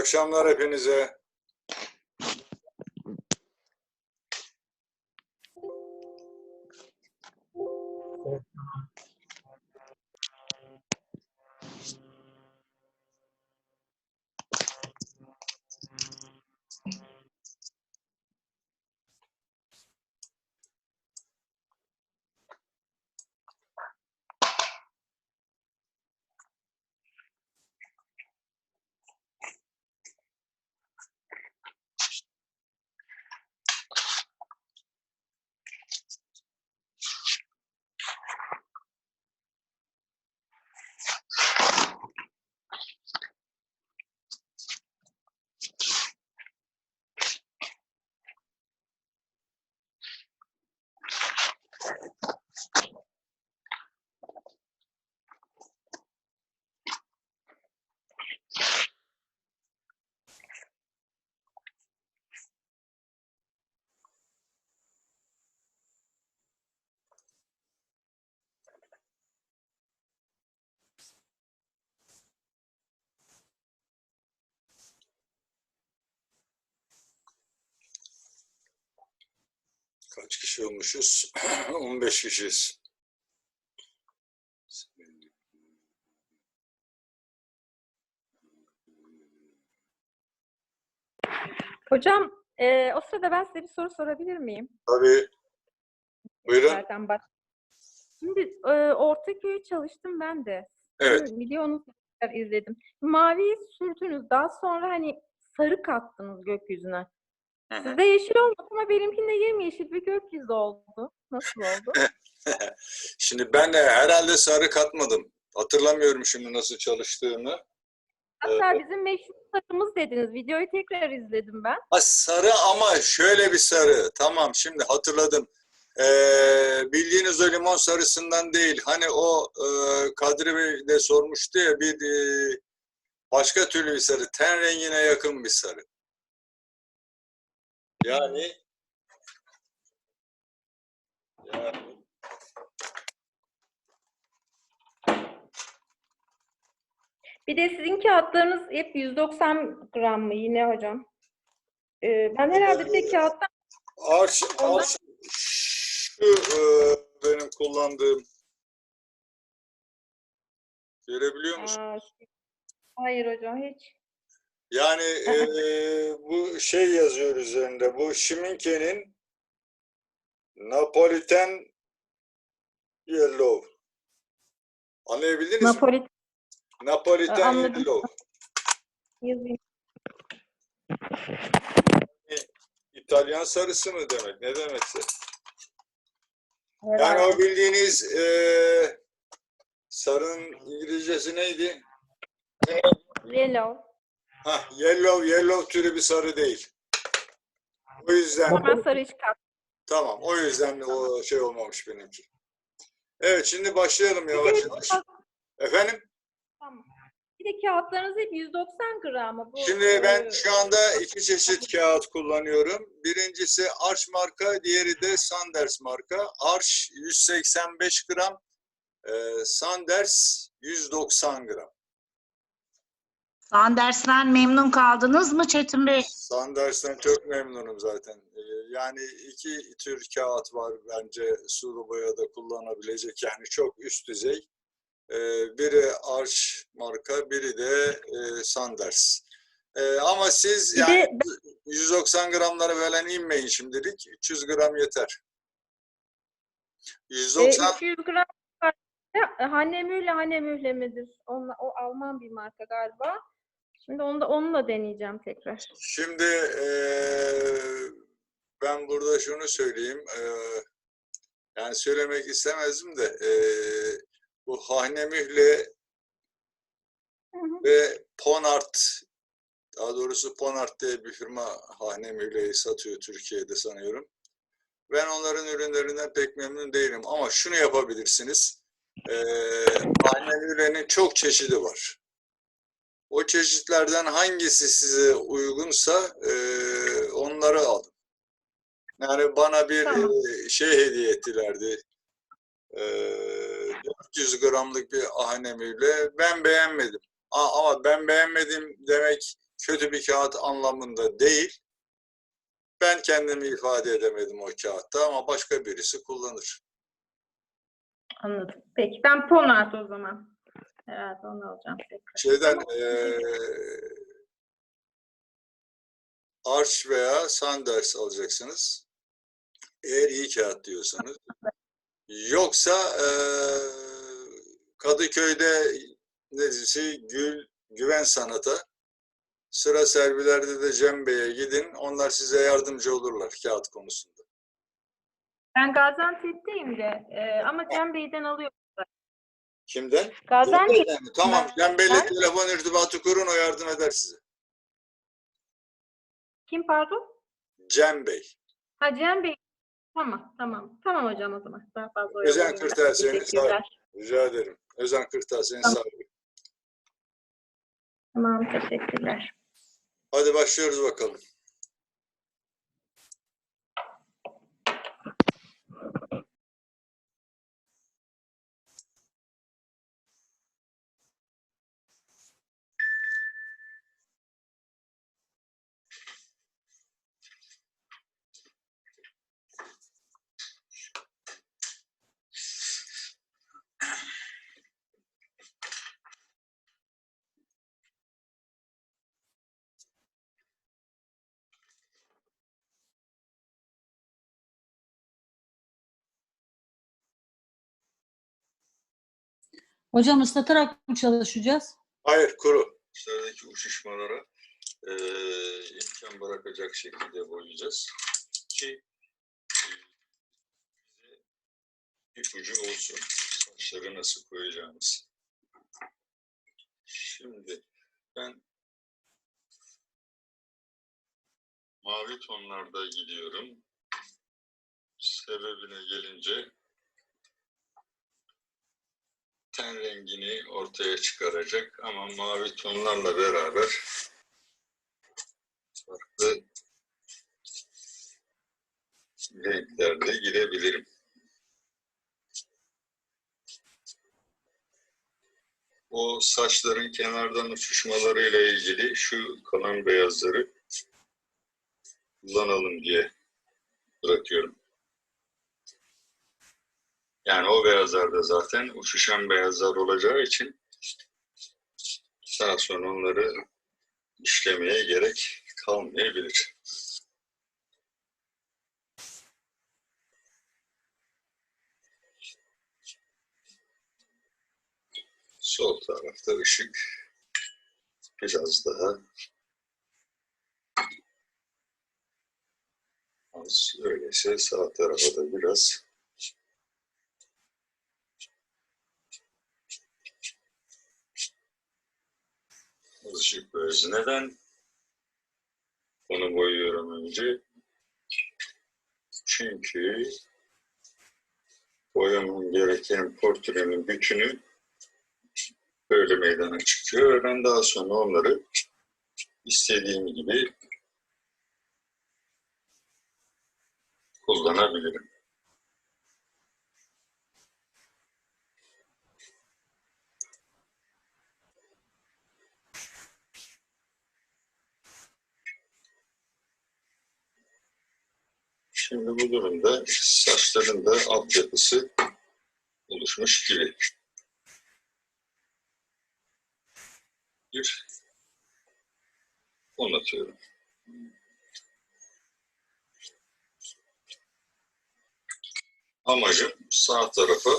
akşamlar. Hepinize. Kaç kişi olmuşuz? 15 kişiyiz. Hocam, eee, o sırada ben size bir soru sorabilir miyim? Tabii. Buyurun. Nereden baş- Şimdi eee Ortaköy'ü çalıştım ben de. Evet. Tekrar izledim. Maviyi sürdünüz. Daha sonra hani sarı kattınız gökyüzüne. Hı hı. Sizde yeşil olmadı ama benimkinde yemyeşil bir gökyüzü oldu. Nasıl oldu? Şimdi ben de herhalde sarı katmadım. Hatırlamıyorum şimdi nasıl çalıştığını. Hatta bizim meşhur sarımız dediniz. Videoyu tekrar izledim ben. Ha, sarı ama şöyle bir sarı. Tamam şimdi hatırladım. Ee, bildiğiniz o limon sarısından değil. Hani o e, Kadri Bey de sormuştu ya bir e, başka türlü bir sarı. Ten rengine yakın bir sarı. Yani yani Bir de sizin kağıtlarınız hep 190 gram mı yine hocam? Eee, ben herhalde bir de kağıttan arş, arş şu e, benim kullandığım görebiliyor musun? Aa, Hayır hocam hiç. Yani eee, bu şey yazıyor üzerinde. Bu Şiminke'nin Napoliten Yellow. Anlayabildiniz mi? Napoli Napoliten Anladım. Yellow. yazayım. İtalyan sarısı mı demek? Ne demekse. Yani o bildiğiniz eee sarının İngilizcesi neydi? Yellow. Hah, yellow, yellow türü bir sarı değil. O yüzden ben sarı hiç kat. Tamam, o yüzden o şey olmamış benimki. Evet, şimdi başlayalım yavaş yavaş. Efendim, Tamam. Bir de kağıtlarınız hep 190 gram mı? Bu, şimdi ben e, şu anda iki çeşit kağıt kullanıyorum. Birincisi Arch marka, diğeri de Sanders marka. Arch 185 gram, e, Sanders 190 gram. Sanders'ten memnun kaldınız mı Çetin Bey? Sanders'ten çok memnunum zaten. E, yani iki tür kağıt var bence sulu boyada kullanabilecek. Yani çok üst düzey. E, biri Arch marka, biri de e, Sanders. E, ama siz yani de 190 gramlara falan inmeyin şimdilik. 300 gram yeter. e, 190 300 gram Ya, Hanemühle Hanemühle midir? Onunla, o Alman bir marka galiba. Şimdi onu da onunla deneyeceğim tekrar. Şimdi eee, ben burada şunu söyleyeyim. eee, yani söylemek istemezdim de eee, bu Hahnemühle ve Ponart daha doğrusu Ponart diye bir firma Hahnemühle'yi satıyor Türkiye'de sanıyorum. Ben onların ürünlerinden pek memnun değilim ama şunu yapabilirsiniz. Eee Hahnemühle'nin çok çeşidi var. O çeşitlerden hangisi size uygunsa eee, onları alın. Yani bana bir Tamam. eee, şey hediye ettilerdi. Eee 400 gramlık bir ahnemüyle. Ben beğenmedim. A- Ama ben beğenmedim demek kötü bir kağıt anlamında değil. Ben kendimi ifade edemedim o kağıtta ama başka birisi kullanır. Anladım. Peki ben Ponart o zaman. Herhalde onu alacağım tekrar. Şeyden eee Arch veya Sanders alacaksınız. Eğer iyi kağıt diyorsanız. Yoksa eee Kadıköy'de nezisi Gül Güven Sanat'a sıra servilerde de Cem Bey'e gidin. Onlar size yardımcı olurlar kağıt konusunda. Ben Gaziantep'teyim de e, ama Cem Bey'den alıyorum. Kimden? Gaziantep? Tamam. Cem Bey'le Ben- telefon irtibatı kurun o yardım eder size. kim pardon? Cem Bey. Ha Cem Bey. Tamam tamam. Tamam hocam o zaman. Daha fazla Özen. Kırtasiye'nin Teşekkürler. Rica ederim. Özen Kırtasiye'nin Tamam. sahibi. Tamam teşekkürler. Hadi başlıyoruz bakalım. Hocam ıslatarak mı çalışacağız? Hayır, kuru. Dışarıdaki uçuşmalara eee imkan bırakacak şekilde boyayacağız. Ki bize ipucu olsun. Saçları nasıl koyacağımız. Şimdi ben mavi tonlarda gidiyorum. Sebebine gelince ten rengini ortaya çıkaracak ama mavi tonlarla beraber farklı renklerde girebilirim. O saçların kenardan uçuşmalarıyla ilgili şu kalan beyazları kullanalım diye bırakıyorum. Yani o beyazlar da zaten uçuşan beyazlar olacağı için daha sonra onları işlemeye gerek kalmayabilir. Sol tarafta ışık biraz daha az. Öyleyse sağ tarafa da biraz azıcık böyle. Neden onu boyuyorum önce? Çünkü boyamam gereken portrenin bütünü böyle meydana çıkıyor ben daha sonra onları istediğim gibi kullanabilirim. Şimdi bu durumda saçların da altyapısı oluşmuş gibi. Bir fon atıyorum. Amacım sağ tarafa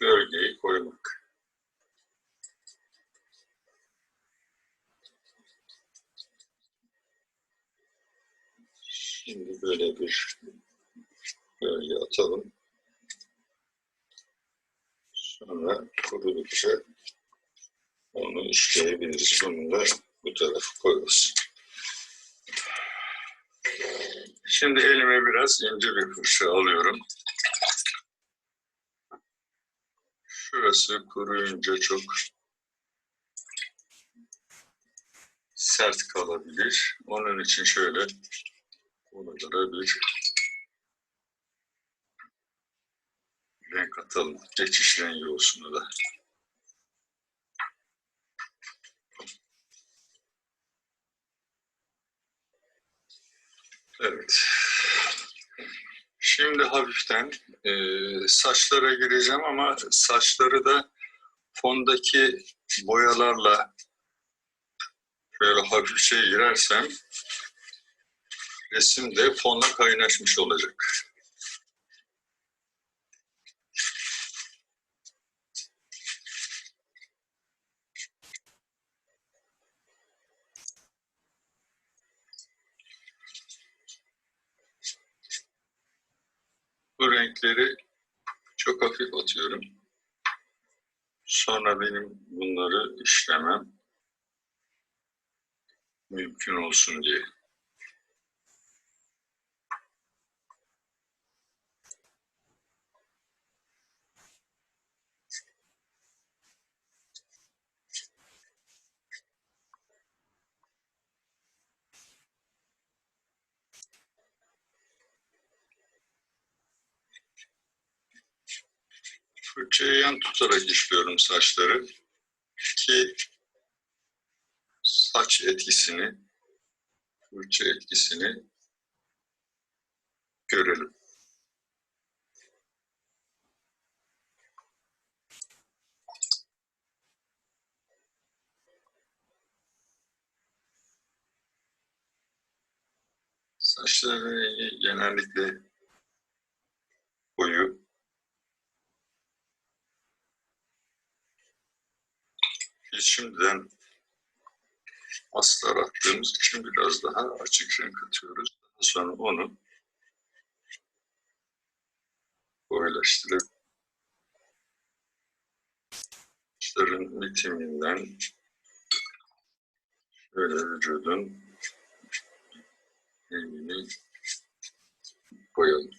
gölgeyi koymak. Şimdi böyle bir gölge atalım. Sonra kurudukça onu işleyebiliriz. Bunu da bu tarafa koyuyoruz. Şimdi elime biraz ince bir fırça alıyorum. Şurası kuruyunca çok sert kalabilir. Onun için şöyle ona göre bir renk atalım. Geçiş rengi olsun da. Evet. Şimdi hafiften e, saçlara gireceğim ama saçları da fondaki boyalarla şöyle hafifçe şey girersem resim de fonla kaynaşmış olacak. Bu renkleri çok hafif atıyorum. Sonra benim bunları işlemem mümkün olsun diye. Fırçayı yan tutarak işliyorum saçları ki saç etkisini, fırça etkisini görelim. Saçların rengi genellikle koyu. Şimdiden astar attığımız için biraz daha açık renk atıyoruz. Daha sonra onu koyulaştırıp saçların bitiminden şöyle vücudun rengini koyalım.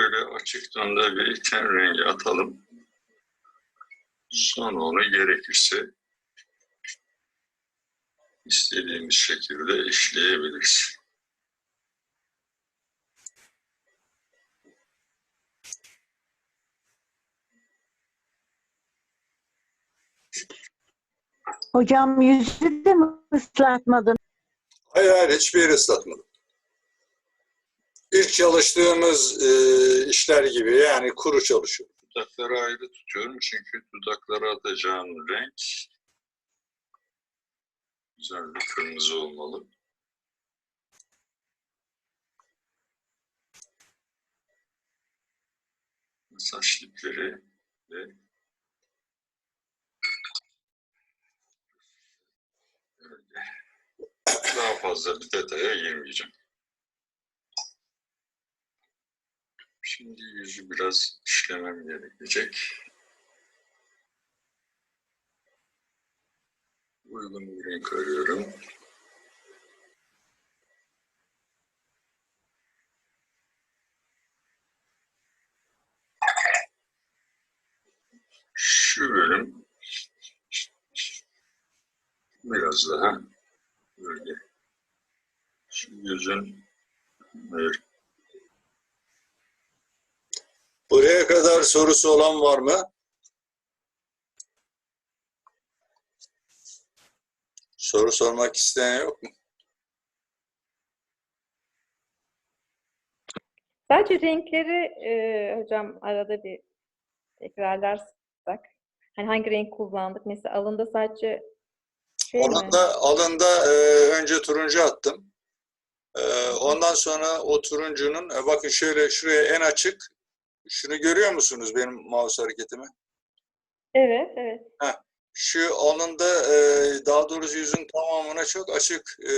Böyle açık tonda bir ten rengi atalım. Sonra onu gerekirse istediğimiz şekilde işleyebiliriz. Hocam yüzü de mi ıslatmadın? Hayır hayır hiçbir yeri ıslatmadım. İlk çalıştığımız e, işler gibi yani kuru çalışıyorum. Dudakları ayrı tutuyorum çünkü dudaklara atacağım renk güzel bir kırmızı olmalı. Saç dipleri ve. Daha fazla bir detaya girmeyeceğim. Şimdi yüzü biraz işlemem gerekecek. Uygun bir renk arıyorum. Şu bölüm biraz daha böyle şu yüzün hayır. Buraya kadar sorusu olan var mı? Soru sormak isteyen yok mu? Sadece renkleri e, hocam arada bir tekrarlarsak. Hani hangi renk kullandık? Mesela alında sadece şey mi? Alında, alında e, önce turuncu attım. E, ondan sonra o turuncunun, e, bakın şöyle şuraya en açık, şunu görüyor musunuz benim mouse hareketimi? Evet, evet. Şu alında e, daha doğrusu yüzün tamamına çok açık e,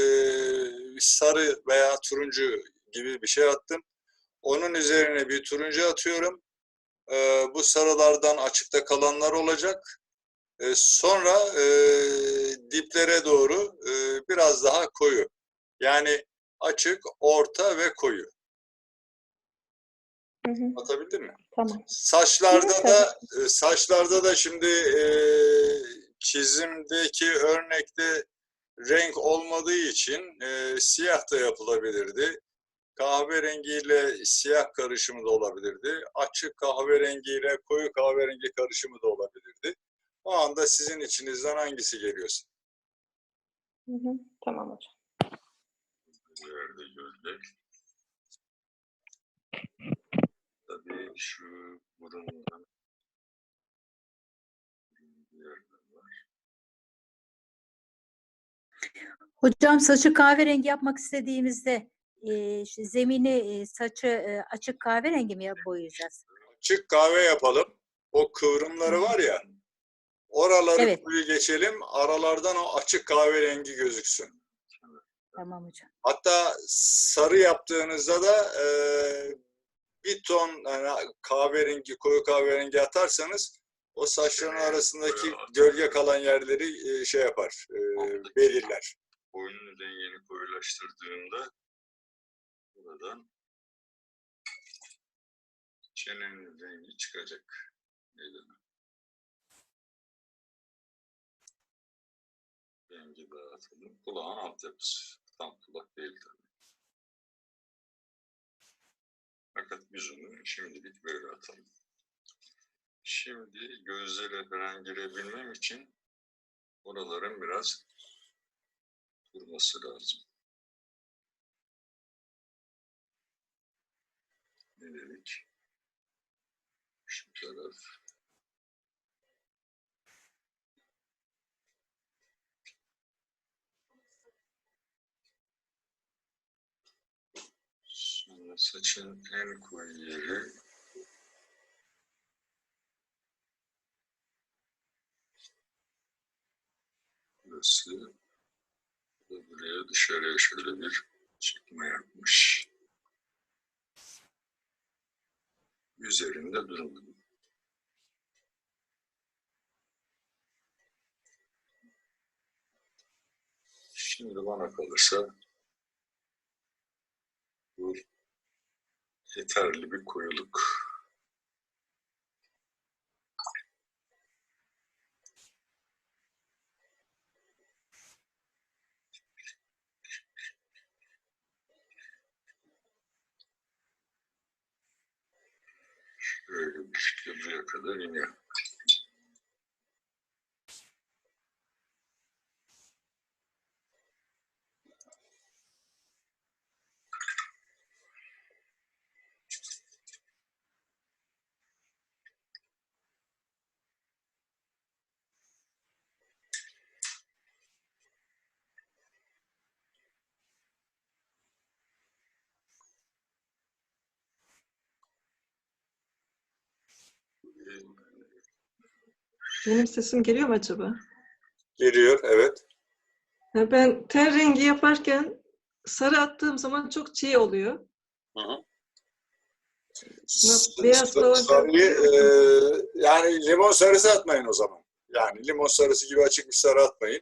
sarı veya turuncu gibi bir şey attım. Onun üzerine bir turuncu atıyorum. E, bu sarılardan açıkta kalanlar olacak. E, sonra e, diplere doğru e, biraz daha koyu. Yani açık, orta ve koyu. Hı hı, Anlatabildim mi? tamam. Saçlarda Evet, da e, saçlarda da şimdi e, çizimdeki örnekte renk olmadığı için e, siyah da yapılabilirdi. Kahverengiyle siyah karışımı da olabilirdi. Açık kahverengiyle koyu kahverengi karışımı da olabilirdi. O anda sizin içinizden hangisi geliyorsa. Hı hı. Tamam hocam. Nerede gördük? Tabii şu. Hocam saçı kahverengi yapmak istediğimizde e, şu zemini e, saçı e, açık kahverengi mi boyayacağız? Açık kahve yapalım. O kıvrımları var ya. Oraları Evet. koyu geçelim. Aralardan o açık kahverengi gözüksün. Tamam hocam. Hatta sarı yaptığınızda da e, bir ton yani kahverengi, koyu kahverengi atarsanız o saçların arasındaki gölge kalan yerleri e, şey yapar, e, belirler. boynun rengini koyulaştırdığında buradan çenenin rengi çıkacak. meydana. Rengi dağıtalım. Kulağın altyapısı. Tam kulak değil tabii. Fakat biz onu şimdilik böyle atalım. Şimdi gözlere falan girebilmem için oraların biraz durması lazım. Ne dedik? Şu taraf. Sonra saçın en koyu yeri burası ve buraya dışarıya şöyle bir çıkma yapmış. Üzerinde durmadı. Şimdi bana kalırsa bu yeterli bir koyuluk. Şöyle bir şekilde kadar iniyor. Benim sesim geliyor mu acaba? Geliyor, evet. Ya ben ten rengi yaparken sarı attığım zaman çok çiğ oluyor. S- beyaz s- falan- sarıyı, e, yani limon sarısı atmayın o zaman. Yani limon sarısı gibi açık bir sarı atmayın.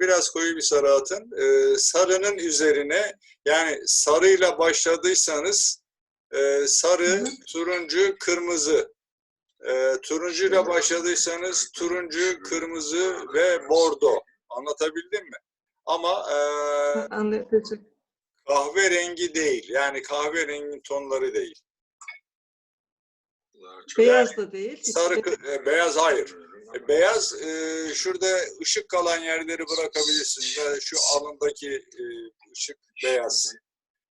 Biraz koyu bir sarı atın. E, sarının üzerine yani sarıyla başladıysanız e, sarı, turuncu, kırmızı. E, turuncuyla başladıysanız turuncu, kırmızı ve bordo. Anlatabildim mi? Ama e, Anlatıcı. kahverengi değil. Yani kahverengi tonları değil. Beyaz da değil. Sarı, kı- e, beyaz hayır. E, Beyaz e, şurada ışık kalan yerleri bırakabilirsiniz. Yani şu alındaki e, ışık beyaz.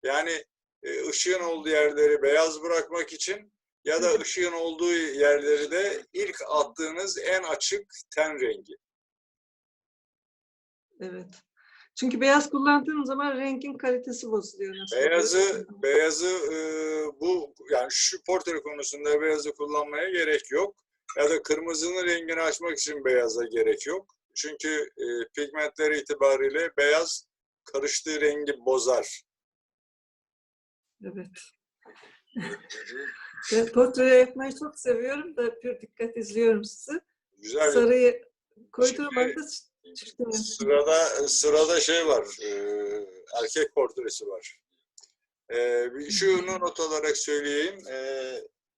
Yani e, ışığın olduğu yerleri beyaz bırakmak için ya da ışığın olduğu yerleri de ilk attığınız en açık ten rengi. Evet. Çünkü beyaz kullandığım zaman rengin kalitesi bozuluyor. Nasıl Beyazı beyazı e, bu yani şu portre konusunda beyazı kullanmaya gerek yok. Ya da kırmızının rengini açmak için beyaza gerek yok. Çünkü e, pigmentleri itibariyle beyaz karıştığı rengi bozar. Evet. Ben portre yapmayı çok seviyorum da pür dikkat izliyorum sizi. Güzel. Sarıyı koyduğum anda çıktı. Sırada sırada şey var. e, erkek portresi var. E, şunu not olarak söyleyeyim. E,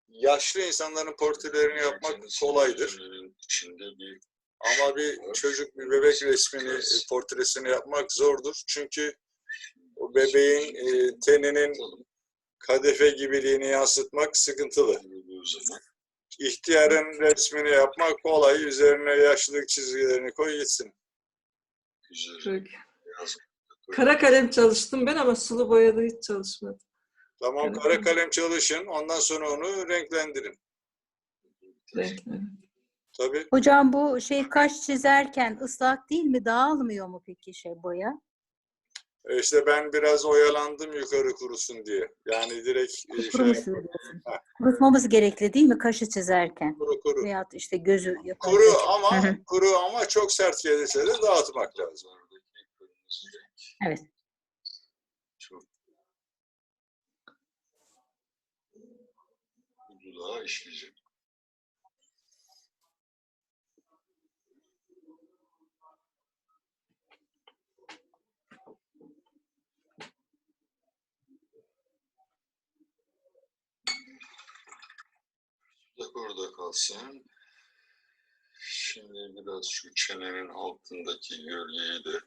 yaşlı insanların portrelerini yapmak kolaydır. İçinde bir Ama bir çocuk, bir bebek resmini, portresini yapmak zordur. Çünkü o bebeğin e, teninin kadife gibiliğini yansıtmak sıkıntılı. İhtiyarın resmini yapmak kolay. Üzerine yaşlılık çizgilerini koy gitsin. beyaz Kara kalem çalıştım ben ama sulu boyada hiç çalışmadım. Tamam Evet. kara kalem çalışın. Ondan sonra onu renklendirin. Tabii. Hocam bu şey kaş çizerken ıslak değil mi? Dağılmıyor mu peki şey boya? E İşte ben biraz oyalandım yukarı kurusun diye. Yani direkt e, şey, Kuruması diyorsun. Kurutmamız gerekli değil mi kaşı çizerken? kuru kuru. Veyahut işte gözü yaparken. Kuru ama kuru ama çok sert gelirse de dağıtmak lazım. Evet. çok bu dudağa işleyecek. Orada kalsın. Şimdi biraz şu çenenin altındaki gölgeyi de